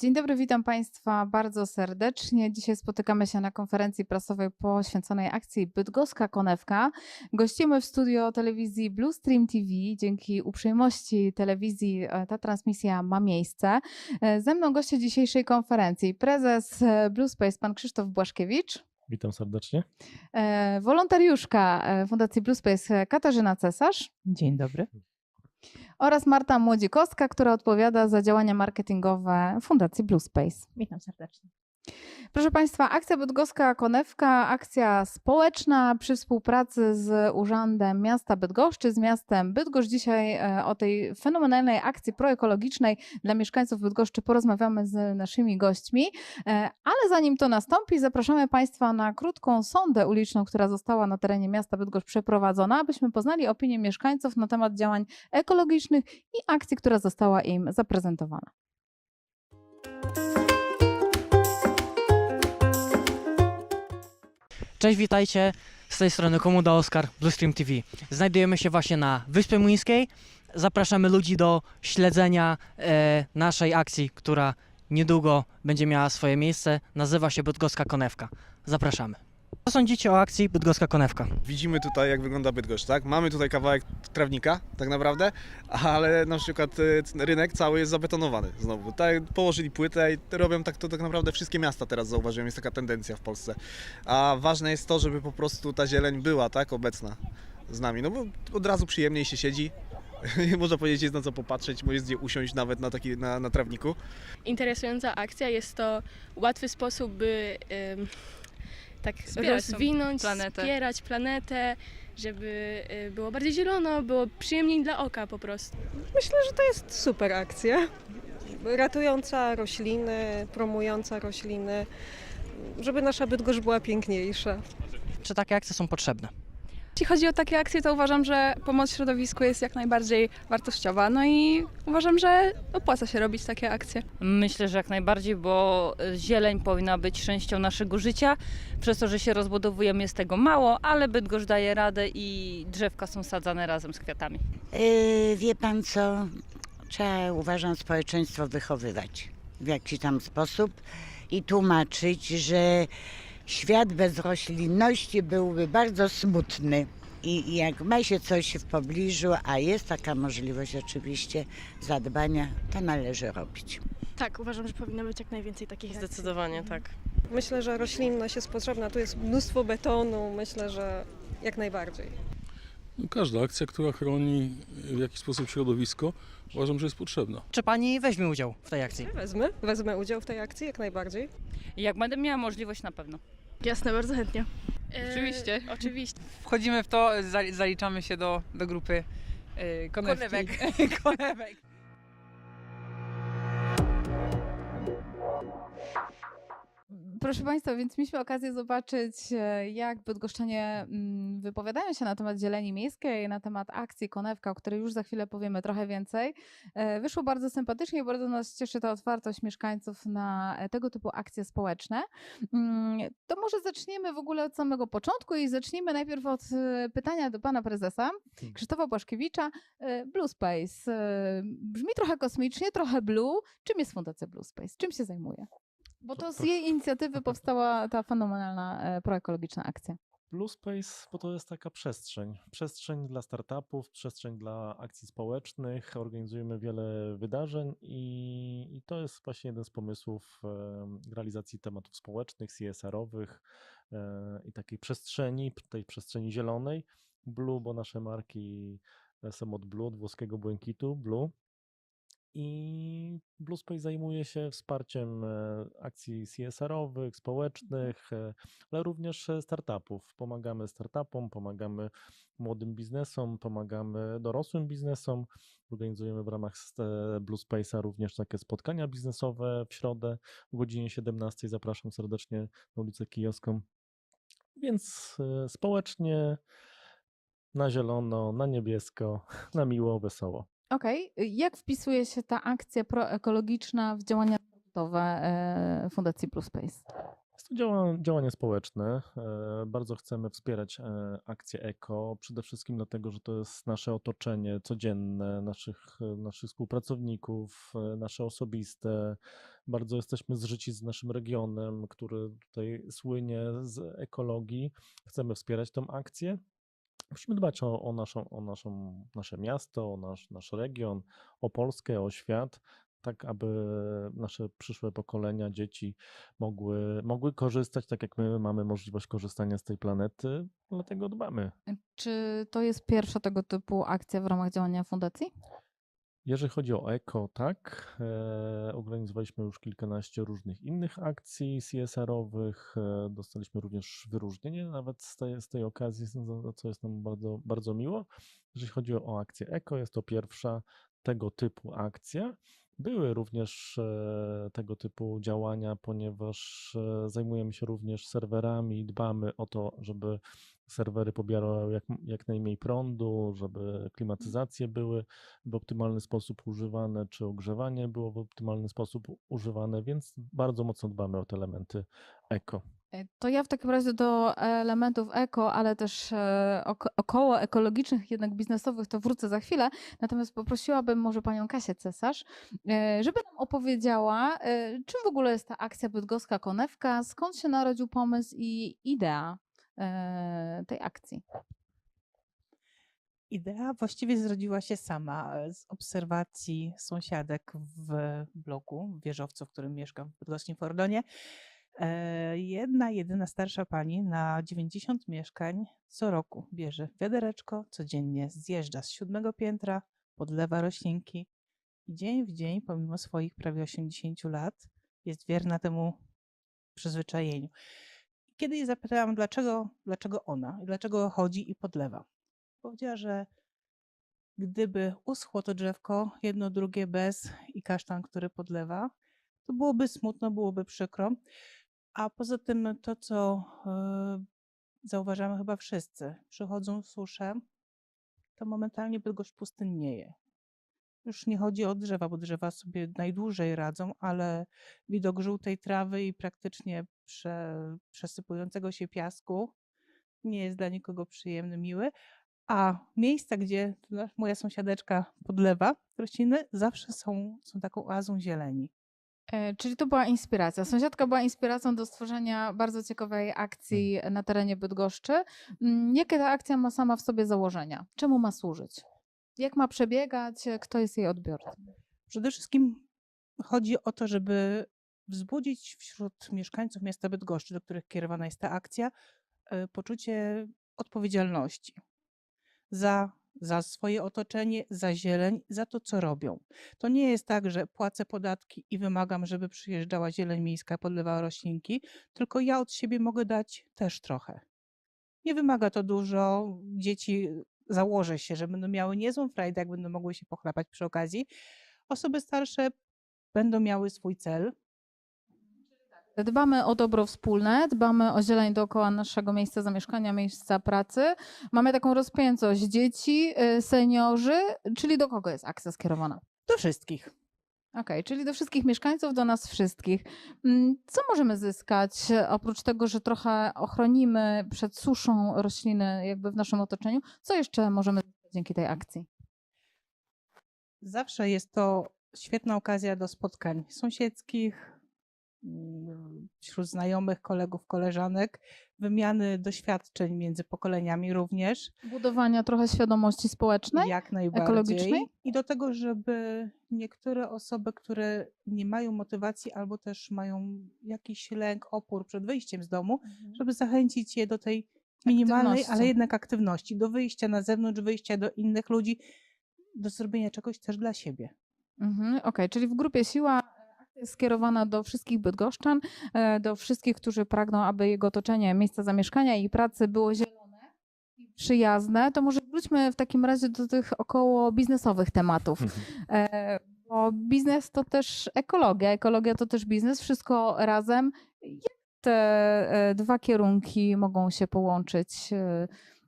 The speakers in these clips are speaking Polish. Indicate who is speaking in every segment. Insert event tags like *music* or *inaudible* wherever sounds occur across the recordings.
Speaker 1: Dzień dobry, witam Państwa bardzo serdecznie. Dzisiaj spotykamy się na konferencji prasowej poświęconej akcji Bydgoska Konewka. Gościmy w studio telewizji Blue Stream TV. Dzięki uprzejmości telewizji e, ta transmisja ma miejsce. E, Ze mną goście dzisiejszej konferencji prezes e, Blue Space, pan Krzysztof Błaszkiewicz,
Speaker 2: Witam serdecznie.
Speaker 1: wolontariuszka Fundacji Blue Space Katarzyna Cesarz
Speaker 3: Dzień dobry.
Speaker 1: Oraz Marta Młodzikowska, która odpowiada za działania marketingowe Fundacji Blue Space.
Speaker 3: Witam serdecznie.
Speaker 1: Proszę Państwa, akcja Bydgoska Konewka, akcja społeczna przy współpracy z Urzędem Miasta Bydgoszczy, z miastem Bydgoszcz. Dzisiaj e, o tej fenomenalnej akcji proekologicznej dla mieszkańców Bydgoszczy porozmawiamy z naszymi gośćmi. E, Ale zanim to nastąpi, zapraszamy Państwa na krótką sondę uliczną, która została na terenie miasta Bydgoszcz przeprowadzona, abyśmy poznali opinię mieszkańców na temat działań ekologicznych i akcji, która została im zaprezentowana.
Speaker 4: Cześć, witajcie. Z tej strony Komuda Oskar, Bluestream TV. Znajdujemy się właśnie na Wyspie Młyńskiej. Zapraszamy ludzi do śledzenia e, naszej akcji, która niedługo będzie miała swoje miejsce. Nazywa się Bydgoska Konewka. Zapraszamy. Co sądzicie o akcji Bydgoska Konewka?
Speaker 5: Widzimy tutaj, jak wygląda Bydgoszcz, tak? Mamy tutaj kawałek trawnika, tak naprawdę, ale na przykład e, rynek cały jest zabetonowany znowu. Tak, położyli płytę i robią tak to tak naprawdę wszystkie miasta teraz zauważyłem, jest taka tendencja w Polsce. A ważne jest to, żeby po prostu ta zieleń była, tak, obecna z nami, no bo od razu przyjemniej się siedzi. *laughs* Można powiedzieć, jest na co popatrzeć, bo jest gdzie usiąść nawet na, taki, na, na trawniku.
Speaker 6: interesująca akcja. Jest to łatwy sposób, by tak
Speaker 7: Wspierać
Speaker 6: rozwinąć,
Speaker 7: planetę.
Speaker 6: wspierać planetę, żeby y, było bardziej zielono, było przyjemniej dla oka po prostu.
Speaker 8: Myślę, że to jest super akcja. Ratująca rośliny, promująca rośliny, żeby nasza Bydgoszcz była piękniejsza.
Speaker 4: Czy takie akcje są potrzebne?
Speaker 7: Jeśli chodzi o takie akcje, to uważam, że pomoc środowisku jest jak najbardziej wartościowa. No i uważam, że opłaca się robić takie akcje.
Speaker 9: Myślę, że jak najbardziej, bo zieleń powinna być częścią naszego życia. Przez to, że się rozbudowujemy jest tego mało, ale Bydgoszcz daje radę i drzewka są sadzane razem z kwiatami.
Speaker 10: Yy, wie pan co? Trzeba, uważam, społeczeństwo wychowywać w jakiś tam sposób i tłumaczyć, że świat bez roślinności byłby bardzo smutny. I jak ma się coś w pobliżu, a jest taka możliwość oczywiście zadbania, to należy robić.
Speaker 6: Tak, uważam, że powinno być jak najwięcej takich
Speaker 7: Zdecydowanie tak.
Speaker 8: Myślę, że roślinność jest potrzebna. Tu jest mnóstwo betonu. Myślę, że jak najbardziej.
Speaker 11: No, każda akcja, która chroni w jakiś sposób środowisko, uważam, że jest potrzebna.
Speaker 4: Czy pani weźmie udział w tej akcji?
Speaker 8: Wezmę, wezmę udział w tej akcji jak najbardziej.
Speaker 9: Jak będę miała możliwość, na pewno.
Speaker 6: Jasne, bardzo chętnie. E,
Speaker 7: Oczywiście.
Speaker 6: Oczywiście.
Speaker 7: Wchodzimy w to, zaliczamy się do, do grupy yy, konewek. *laughs* konewek.
Speaker 1: Proszę Państwa, więc mieliśmy okazję zobaczyć, e, jak bydgoszczanie mm, wypowiadają się na temat zieleni miejskiej, na temat akcji Konewka, o której już za chwilę powiemy trochę więcej. E, Wyszło bardzo sympatycznie i bardzo nas cieszy ta otwartość mieszkańców na e, tego typu akcje społeczne. Mm, To może zaczniemy w ogóle od samego początku i zacznijmy najpierw od pytania do Pana Prezesa, Krzysztofa Błaszkiewicza. Blue Space. Brzmi trochę kosmicznie, trochę blue. Czym jest Fundacja Blue Space? Czym się zajmuje? Bo to z jej inicjatywy powstała ta fenomenalna e, proekologiczna akcja.
Speaker 2: Blue Space, bo to jest taka przestrzeń. Przestrzeń dla startupów, przestrzeń dla akcji społecznych. Organizujemy wiele wydarzeń i, i to jest właśnie jeden z pomysłów em, realizacji tematów społecznych, CSR-owych e, i takiej przestrzeni, tej przestrzeni zielonej. Blue, bo nasze marki e, są od Blue, od włoskiego błękitu, Blue. I Blue Space zajmuje się wsparciem e, akcji CSR-owych, społecznych, e, ale również e, startupów. Pomagamy startupom, pomagamy młodym biznesom, pomagamy dorosłym biznesom. Organizujemy w ramach st- e, Blue Space'a również takie spotkania biznesowe w środę o godzinie 17. Zapraszam serdecznie na ulicę Kijowską. Więc społecznie, na zielono, na niebiesko, *laughs* na miło, wesoło.
Speaker 1: Okej, jak wpisuje się ta akcja proekologiczna w działania startupowe e, Fundacji Blue Space?
Speaker 2: Jest to działa, działanie społeczne. E, Bardzo chcemy wspierać e, akcje eko, przede wszystkim dlatego, że to jest nasze otoczenie codzienne, naszych, naszych współpracowników, nasze osobiste. Bardzo jesteśmy zżyci z naszym regionem, który tutaj słynie z ekologii. Chcemy wspierać tą akcję. Musimy dbać o, o, naszą, o naszą, nasze miasto, o nasz, nasz region, o Polskę, o świat, tak aby nasze przyszłe pokolenia, dzieci mogły, mogły korzystać tak, jak my mamy możliwość korzystania z tej planety, dlatego dbamy.
Speaker 1: Czy to jest pierwsza tego typu akcja w ramach działania fundacji?
Speaker 2: Jeżeli chodzi o eko, tak, e, organizowaliśmy już kilkanaście różnych innych akcji CSR-owych. E, dostaliśmy również wyróżnienie nawet z tej, z tej okazji, co jest nam bardzo, bardzo miło. Jeżeli chodzi o akcję eko, jest to pierwsza tego typu akcja. Były również e, tego typu działania, ponieważ e, zajmujemy się również serwerami i dbamy o to, żeby serwery pobierały jak, jak najmniej prądu, żeby klimatyzacje były w optymalny sposób używane, czy ogrzewanie było w optymalny sposób używane, więc bardzo mocno dbamy o te elementy eko.
Speaker 1: To ja w takim razie do elementów eko, ale też e, ok- około ekologicznych, jednak biznesowych, to wrócę za chwilę. Natomiast poprosiłabym może panią Kasię Cesarz, e, żeby nam opowiedziała, e, czym w ogóle jest ta akcja Bydgoska Konewka, skąd się narodził pomysł i idea tej akcji.
Speaker 3: Idea właściwie zrodziła się sama z obserwacji sąsiadek w bloku, w wieżowcu, w którym mieszkam w Bydgoskim Fordonie. E, Jedna, jedyna starsza pani na 90 mieszkań co roku bierze wiadereczko, codziennie zjeżdża z siódmego piętra, podlewa roślinki i dzień w dzień, pomimo swoich prawie 80 lat, jest wierna temu przyzwyczajeniu. Kiedy jej zapytałam, dlaczego, dlaczego ona, dlaczego chodzi i podlewa, powiedziała, że gdyby uschło to drzewko, jedno, drugie bez i kasztan, który podlewa, to byłoby smutno, byłoby przykro. A poza tym to, co e, zauważamy chyba wszyscy, przychodzą susze, to momentalnie Bydgoszcz pustynnieje. Już nie chodzi o drzewa, bo drzewa sobie najdłużej radzą, ale widok żółtej trawy i praktycznie prze, przesypującego się piasku nie jest dla nikogo przyjemny, miły. A miejsca, gdzie moja sąsiadeczka podlewa rośliny, zawsze są, są taką oazą zieleni.
Speaker 1: E, Czyli to była inspiracja. Sąsiadka była inspiracją do stworzenia bardzo ciekawej akcji na terenie Bydgoszczy. Mm, Jakie ta akcja ma sama w sobie założenia? Czemu ma służyć? Jak ma przebiegać? Kto jest jej odbiorcą?
Speaker 3: Przede wszystkim chodzi o to, żeby wzbudzić wśród mieszkańców miasta Bydgoszczy, do których kierowana jest ta akcja, e, poczucie odpowiedzialności za, za swoje otoczenie, za zieleń, za to, co robią. To nie jest tak, że płacę podatki i wymagam, żeby przyjeżdżała zieleń miejska, podlewała roślinki, tylko ja od siebie mogę dać też trochę. Nie wymaga to dużo. Dzieci założę się, że będą miały niezłą frajdę, jak będą mogły się pochlapać przy okazji. Osoby starsze będą miały swój cel.
Speaker 1: Dbamy o dobro wspólne, dbamy o zieleń dookoła naszego miejsca zamieszkania, miejsca pracy. Mamy taką rozpiętość dzieci, y, seniorzy, czyli do kogo jest akcja skierowana?
Speaker 3: Do wszystkich.
Speaker 1: Okej, czyli do wszystkich mieszkańców, do nas wszystkich. Mm, Co możemy zyskać, e, oprócz tego, że trochę ochronimy przed suszą rośliny jakby w naszym otoczeniu? Co jeszcze możemy zyskać dzięki tej akcji?
Speaker 3: Zawsze jest to świetna okazja do spotkań sąsiedzkich, wśród znajomych, kolegów, koleżanek, wymiany doświadczeń między pokoleniami również.
Speaker 1: Budowania trochę świadomości społecznej?
Speaker 3: Jak najbardziej.
Speaker 1: ekologicznej?
Speaker 3: I do tego, żeby niektóre osoby, które nie mają motywacji albo też mają jakiś lęk, opór przed wyjściem z domu, żeby zachęcić je do tej minimalnej, ale jednak aktywności, do wyjścia na zewnątrz, wyjścia do innych ludzi, do zrobienia czegoś też dla siebie.
Speaker 1: Mhm, Okej, czyli w grupie Siła skierowana do wszystkich bydgoszczan, e, do wszystkich, którzy pragną, aby jego otoczenie, miejsca zamieszkania i pracy było zielone i przyjazne. To może wróćmy w takim razie do tych około biznesowych tematów. E, Bo biznes to też ekologia, ekologia to też biznes, wszystko razem. Jak te e, dwa kierunki mogą się połączyć?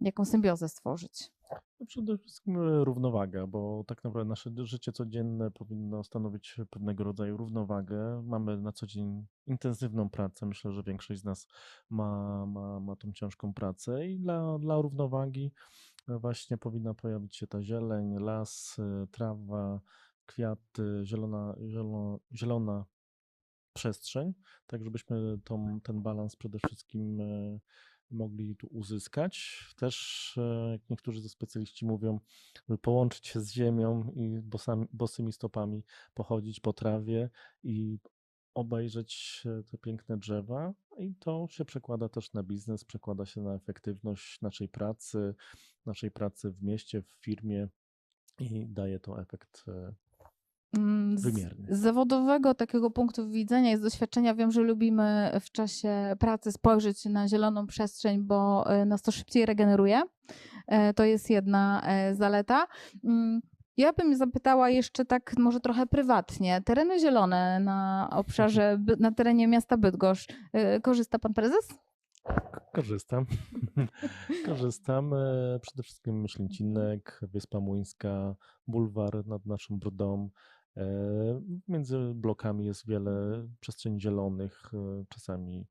Speaker 1: Jaką symbiozę stworzyć?
Speaker 2: No Przede wszystkim e, równowaga, bo tak naprawdę nasze życie codzienne powinno stanowić pewnego rodzaju równowagę. Mamy na co dzień intensywną pracę. Myślę, że większość z nas ma, ma, ma tą ciężką pracę i dla, dla równowagi e, właśnie powinna pojawić się ta zieleń, las, e, trawa, kwiaty, zielona, zielona, zielona przestrzeń, tak żebyśmy tą, ten balans przede wszystkim mogli tu uzyskać. Też, e, jak niektórzy ze specjaliści mówią, żeby połączyć się z ziemią i bosami, bosymi stopami pochodzić po trawie i obejrzeć e, te piękne drzewa i to się przekłada też na biznes, przekłada się na efektywność naszej pracy, naszej pracy w mieście, w firmie i daje to efekt e, Wymierny.
Speaker 1: z zawodowego takiego punktu widzenia i z doświadczenia wiem, że lubimy w czasie pracy spojrzeć na zieloną przestrzeń, bo e, nas to szybciej regeneruje. E, To jest jedna e, zaleta. Mm, Ja bym zapytała jeszcze tak może trochę prywatnie. Tereny zielone na obszarze, *laughs* na terenie miasta Bydgoszcz. Korzysta pan prezes?
Speaker 2: Korzystam. *laughs* Korzystam. Przede wszystkim Myślęcinek, Wyspa Młyńska, bulwar nad naszą Brdą. E, Między blokami jest wiele przestrzeni zielonych. e, Czasami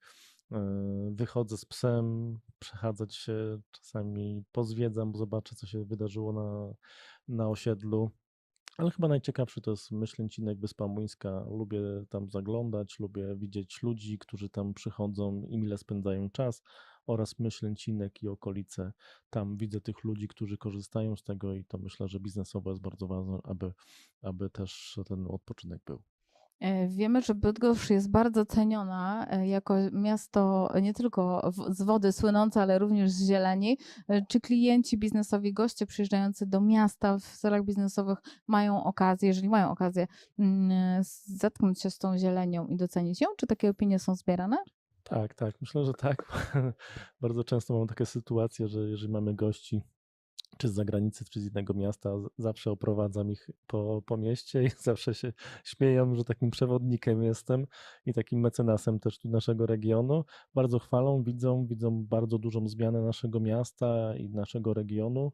Speaker 2: e, wychodzę z psem, przechadzać się, czasami pozwiedzam, zobaczę, co się wydarzyło na, na osiedlu. Ale chyba najciekawszy to jest Myślęcinek, Wyspa Młyńska. Lubię tam zaglądać, lubię widzieć ludzi, którzy tam przychodzą i mile spędzają czas oraz Myślęcinek i okolice. Tam widzę tych ludzi, którzy korzystają z tego i to myślę, że biznesowo jest bardzo ważne, aby, aby też ten odpoczynek był.
Speaker 1: E, Wiemy, że Bydgoszcz jest bardzo ceniona e, jako miasto nie tylko z wody słynące, ale również z zieleni. E, Czy klienci biznesowi, goście przyjeżdżający do miasta w celach biznesowych mają okazję, jeżeli mają okazję, mm, zetknąć się z tą zielenią i docenić ją? Czy takie opinie są zbierane?
Speaker 2: Tak, tak, myślę, że tak. *laughs* Bardzo często mam takie sytuacje, że jeżeli mamy gości, czy z zagranicy, czy z innego miasta, zawsze oprowadzam ich po, po mieście i *laughs* zawsze się śmieją, że takim przewodnikiem jestem i takim mecenasem też tu naszego regionu. Bardzo chwalą, widzą, widzą bardzo dużą zmianę naszego miasta i naszego regionu,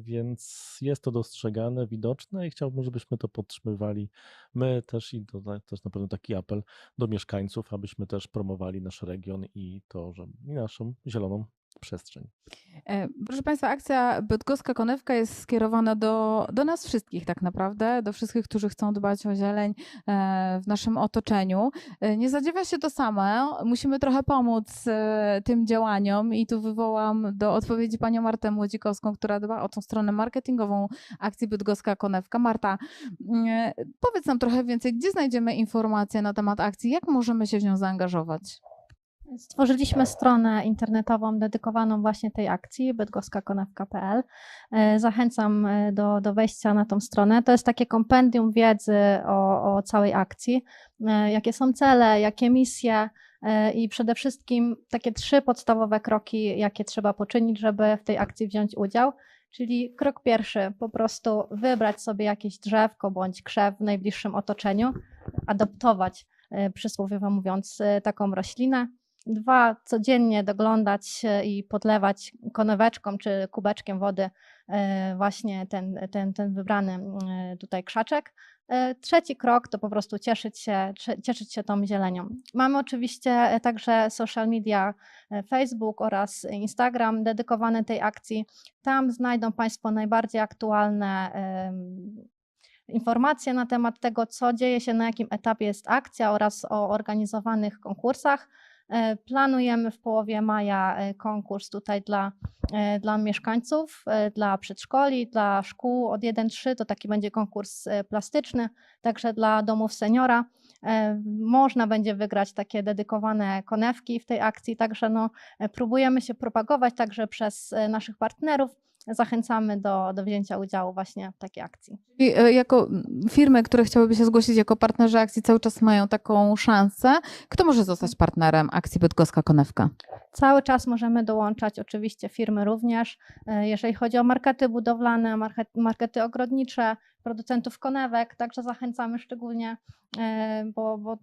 Speaker 2: więc jest to dostrzegane, widoczne i chciałbym, żebyśmy to podtrzymywali. My też i to też na pewno taki apel do mieszkańców, abyśmy też promowali nasz region i to, że i naszą zieloną przestrzeń.
Speaker 1: E, Proszę Państwa, akcja Bydgoska Konewka jest skierowana do, do nas wszystkich tak naprawdę, do wszystkich, którzy chcą dbać o zieleń e, w naszym otoczeniu. E, Nie zadziewia się to same, musimy trochę pomóc tym działaniom i tu wywołam do odpowiedzi panią Martę Młodzikowską, która dba o tą stronę marketingową akcji Bydgoska Konewka. Marta, mm, powiedz nam trochę więcej, gdzie znajdziemy informacje na temat akcji, jak możemy się w nią zaangażować?
Speaker 12: Stworzyliśmy stronę internetową dedykowaną właśnie tej akcji bydgoskakonewka.pl. E, Zachęcam e, do, do wejścia na tą stronę. To jest takie kompendium wiedzy o, o całej akcji, e, jakie są cele, jakie misje i przede wszystkim takie trzy podstawowe kroki, jakie trzeba poczynić, żeby w tej akcji wziąć udział. Czyli krok pierwszy, po prostu wybrać sobie jakieś drzewko bądź krzew w najbliższym otoczeniu, adoptować, przysłowiowo mówiąc, taką roślinę. Dwa, codziennie doglądać i podlewać koneweczką czy kubeczkiem wody e, właśnie ten, ten, ten wybrany e, tutaj krzaczek. E, Trzeci krok to po prostu cieszyć się, cie- cieszyć się tą zielenią. Mamy oczywiście także social media, Facebook oraz Instagram dedykowane tej akcji. Tam znajdą Państwo najbardziej aktualne informacje na temat tego, co dzieje się, na jakim etapie jest akcja oraz o organizowanych konkursach. E, Planujemy w połowie maja e, konkurs tutaj dla, e, dla mieszkańców, dla przedszkoli, dla szkół od 1-3. To taki będzie konkurs plastyczny, także dla domów seniora. Można będzie wygrać takie dedykowane konewki w tej akcji, także no, próbujemy się propagować także przez naszych partnerów. Zachęcamy do, do wzięcia udziału właśnie w takiej akcji.
Speaker 1: I, e, jako firmy, które chciałyby się zgłosić jako partnerzy akcji, cały czas mają taką szansę. Kto może zostać partnerem akcji Bydgoska Konewka?
Speaker 12: Cały czas możemy dołączać oczywiście firmy również, e, jeżeli chodzi o markety budowlane, market, markety ogrodnicze, producentów konewek, także zachęcamy szczególnie, e, bo, bo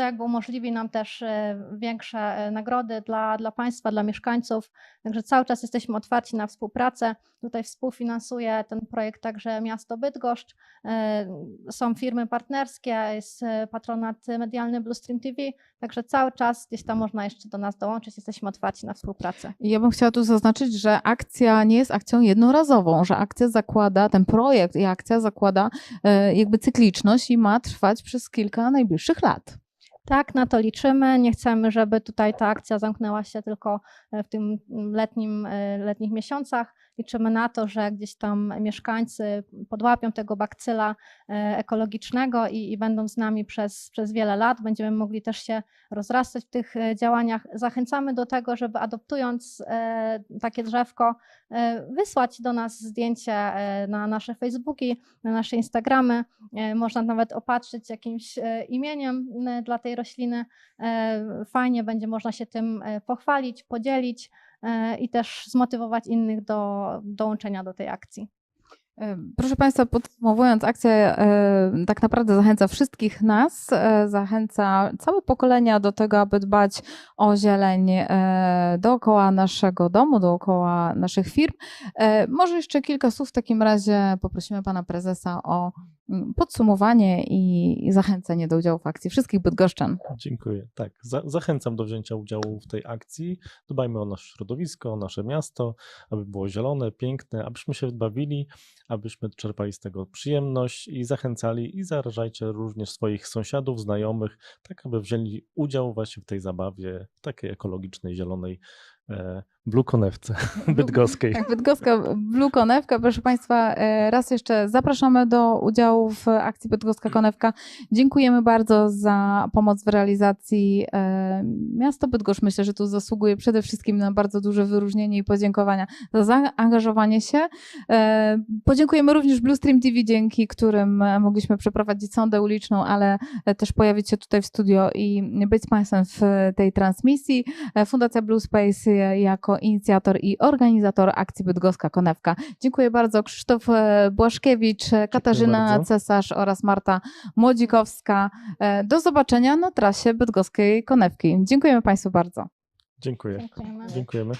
Speaker 12: to jakby umożliwi nam też e, większe e, nagrody dla, dla państwa, dla mieszkańców. Także cały czas jesteśmy otwarci na współpracę. Tutaj współfinansuje ten projekt także miasto Bydgoszcz. E, Są firmy partnerskie, jest patronat medialny Blue Stream TV, także cały czas gdzieś tam można jeszcze do nas dołączyć. Jesteśmy otwarci na współpracę.
Speaker 1: Ja bym chciała tu zaznaczyć, że akcja nie jest akcją jednorazową, że akcja zakłada, ten projekt i akcja zakłada jakby cykliczność i ma trwać przez kilka najbliższych lat.
Speaker 12: Tak, na to liczymy. Nie chcemy, żeby tutaj ta akcja zamknęła się tylko e, w tym letnim, e, letnich miesiącach. Liczymy na to, że gdzieś tam mieszkańcy podłapią tego bakcyla e, ekologicznego i, i będą z nami przez, przez wiele lat. Będziemy mogli też się rozrastać w tych e, działaniach. Zachęcamy do tego, żeby adoptując e, takie drzewko, wysłać do nas zdjęcie na nasze Facebooki, na nasze Instagramy. Można nawet opatrzyć jakimś imieniem dla tej rośliny. Fajnie będzie można się tym pochwalić, podzielić i też zmotywować innych do dołączenia do tej akcji.
Speaker 1: E, Proszę Państwa, podsumowując, akcja e, tak naprawdę zachęca wszystkich nas, e, zachęca całe pokolenia do tego, aby dbać o zieleń dookoła naszego domu, dookoła naszych firm. Może jeszcze kilka słów w takim razie poprosimy Pana Prezesa o mm, podsumowanie i zachęcenie do udziału w akcji wszystkich bydgoszczan.
Speaker 2: Dziękuję. Tak, za, zachęcam do wzięcia udziału w tej akcji. Dbajmy o nasze środowisko, o nasze miasto, aby było zielone, piękne, abyśmy się bawili, abyśmy czerpali z tego przyjemność i zachęcali i zarażajcie również swoich sąsiadów, znajomych, tak aby wzięli udział właśnie w tej zabawie, takiej ekologicznej, zielonej e, Blue Konewce bydgoskiej.
Speaker 1: Tak, Bydgoska Blue Konewka. Proszę Państwa, e, raz jeszcze zapraszamy do udziału w akcji Bydgoska Konewka. Dziękujemy bardzo za pomoc w realizacji. E, Miasto Bydgoszcz myślę, że tu zasługuje przede wszystkim na bardzo duże wyróżnienie i podziękowania za zaangażowanie się. E, Podziękujemy również Blue Stream TV, dzięki którym mogliśmy przeprowadzić sondę uliczną, ale też pojawić się tutaj w studio i być z Państwem w tej transmisji. Fundacja Blue Space jako inicjator i organizator akcji Bydgoska Konewka. Dziękuję bardzo. Krzysztof e, Błaszkiewicz, e, Katarzyna
Speaker 2: bardzo.
Speaker 1: Cesarz oraz Marta Młodzikowska. E, Do zobaczenia na trasie Bydgoskiej Konewki. Dziękujemy Państwu bardzo.
Speaker 2: Dziękuję.
Speaker 12: Dziękujemy.
Speaker 2: Dziękujemy.